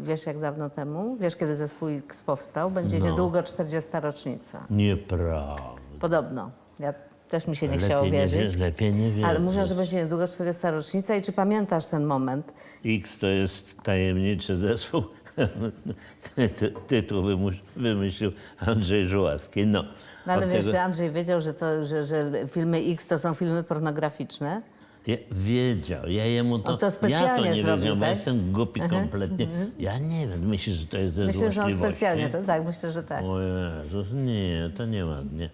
wiesz jak dawno temu? Wiesz kiedy zespół X powstał? Będzie No. niedługo 40. rocznica. Nieprawda. Podobno. Ja też mi się nie chciało Lepiej nie, wierzyć. wie- lepiej nie wierzyć. Ale mówią, że będzie niedługo 40. rocznica i czy pamiętasz ten moment? X to jest tajemniczy zespół. Ty- ty- Tytuł wymyślił Andrzej Żuławski. No, No ale wiesz, tego- że Andrzej wiedział, że, to, że, że filmy X to są filmy pornograficzne? Ja, wiedział, ja jemu to, On to ja specjalnie to nie zrobił, wiedziałem, bo ja tak? jestem głupi kompletnie. Ja nie wiem, myślisz, że to jest ze Myślę, że on specjalnie, to, tak, myślę, że tak. O Jezus, nie, to nieładnie.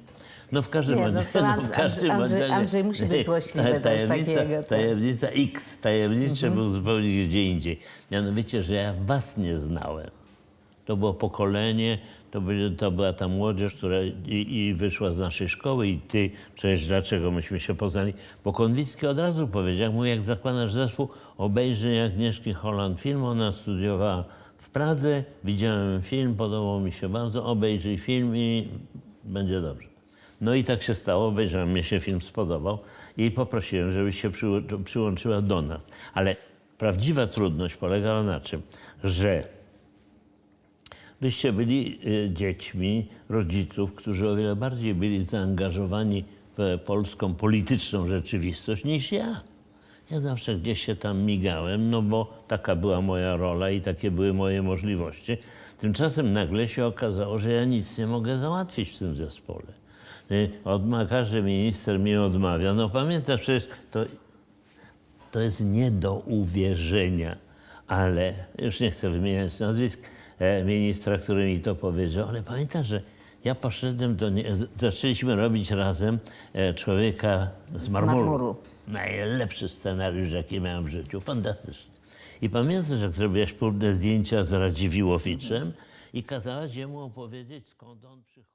No w każdym Nie, no razie... to no, w każdym Andrzej- razie- Andrzej musi być złośliwy tajemnica- takiego, tak. Tajemnica X, tajemnicze był zupełnie gdzie indziej. Mianowicie, że ja was nie znałem. To było pokolenie, to, byli, to była ta młodzież, która i, i wyszła z naszej szkoły i ty, przecież dlaczego myśmy się poznali? Bo Konwicki od razu powiedział, mój jak zakładasz zespół, obejrzyj Agnieszki Holland film, ona studiowała w Pradze, widziałem film, podobał mi się bardzo, obejrzyj film i będzie dobrze. No i tak się stało, obejrzałem, mnie się film spodobał i poprosiłem, żebyś się przyłączyła do nas. Ale prawdziwa trudność polegała na czym? Że Wyście byli y, dziećmi rodziców, którzy o wiele bardziej byli zaangażowani w polską polityczną rzeczywistość niż ja. Ja zawsze gdzieś się tam migałem, no bo taka była moja rola i takie były moje możliwości. Tymczasem nagle się okazało, że ja nic nie mogę załatwić w tym zespole. Y, Odma, każdy minister mi odmawia. No pamiętasz, przecież to, to jest nie do uwierzenia, ale już nie chcę wymieniać nazwisk e, ministra, który mi to powiedział, ale pamiętasz, że ja poszedłem do nie, zaczęliśmy robić razem e, człowieka z marmuru. marmuru. Najlepszy scenariusz, jaki miałem w życiu, fantastyczny. I pamiętasz, jak zrobiłeś próbne zdjęcia z Radziwiłowiczem i kazałaś jemu opowiedzieć, skąd on przychodzi.